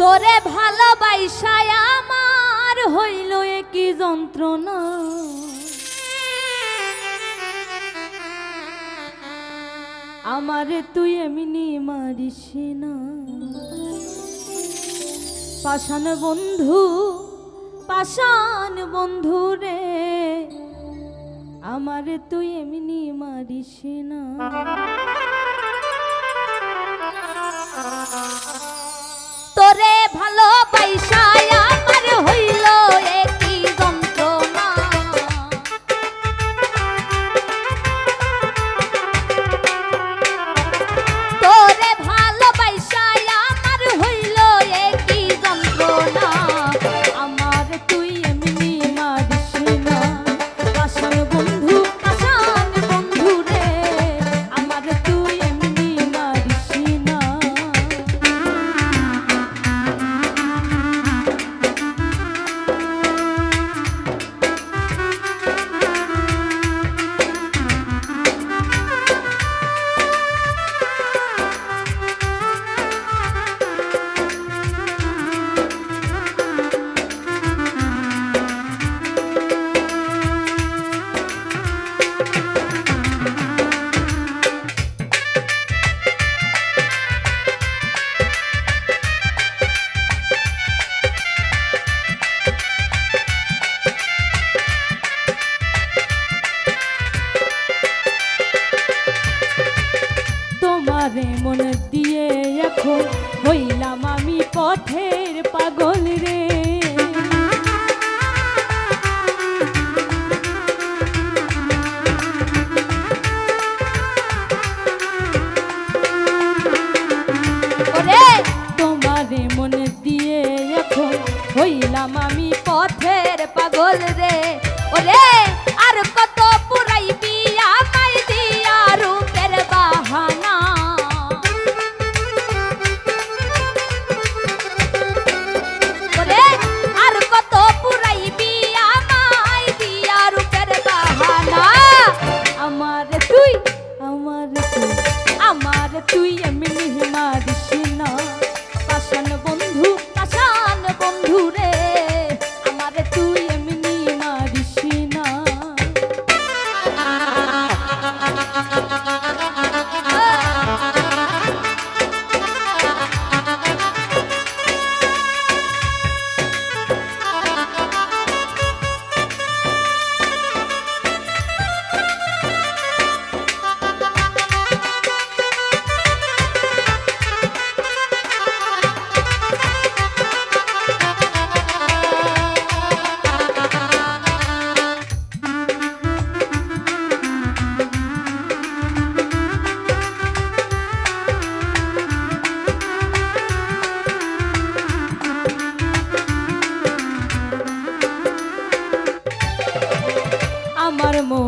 তোরে ভালোবাসায় আমার হইল কি যন্ত্রণা। আমারে তুই এমনি মারিস না। পাষাণ বন্ধু পাষাণ বন্ধু রে, আমারে তুই এমনি মারিস না। এখন হইলাম আমি পথের পাগল রে।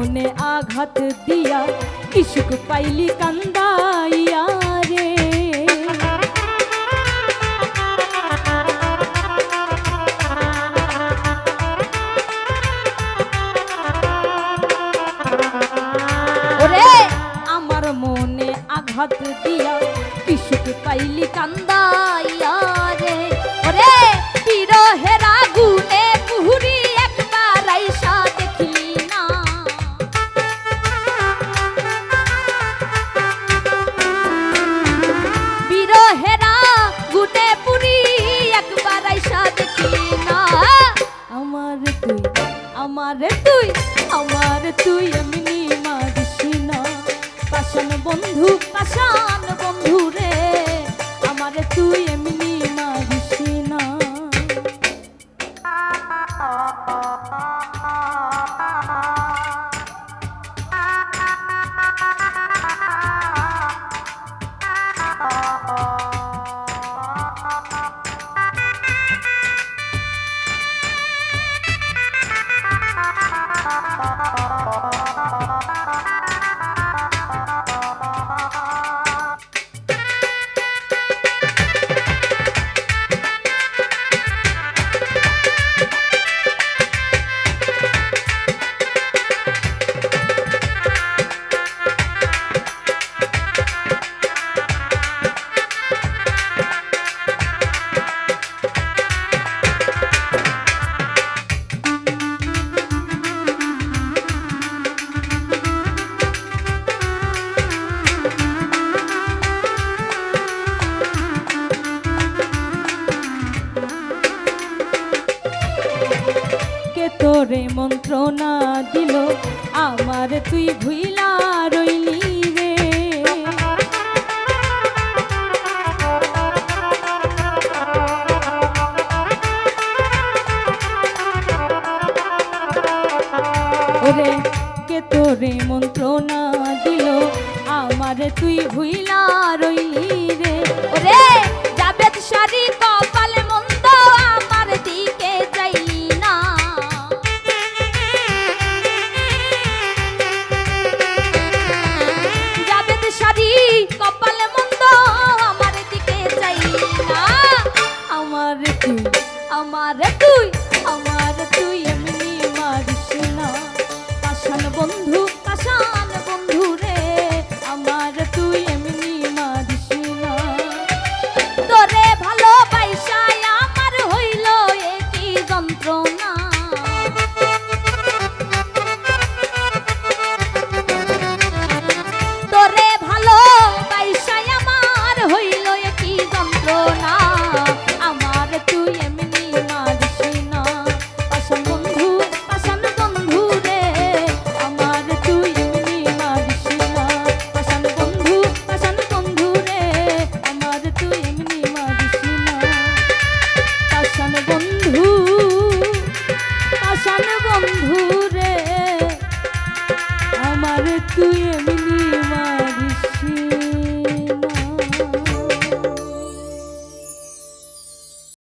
মনে আঘাত দিয়া ইসুক পাইলি কান্দাইয়া রে। ওরে, আমার মনে আঘাত দিয়া ইসুক পাইলি কান্দাইয়া আমার তুই আমার তুই এমনি মারিস না পাশান বন্ধু পাষাণ Bye. মন্ত্রণা দিল, আমার তুই ভুইলা রইলি রে। ওরে, কে তোরে মন্ত্রণা দিল, আমার তুই ভুইলা রইলি